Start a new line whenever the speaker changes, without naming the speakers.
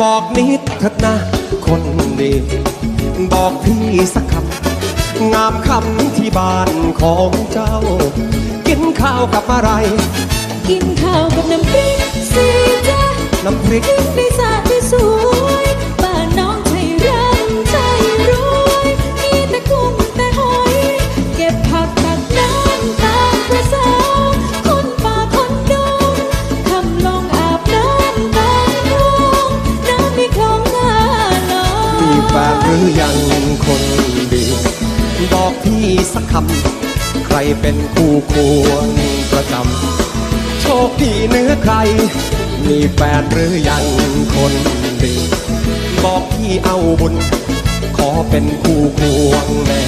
บอกนิดเถิดนะ คนดีบอกพี่สักคำงามคำที่บ้านของเจ้า กินข้าวกับอะไร
กินข้าวกับน้ำพริกสิจ๊ะ
น้ำพริก
ถึงได้สาดที่สวย หรือ
ยังคนดี บอกพี่สักคำ ใครเป็นคู่ควรประจำ โชคดีเนื้อใคร มีแฟนหรือยังคนดี บอกพี่เอาบุญ ขอเป็นคู่ควงแม่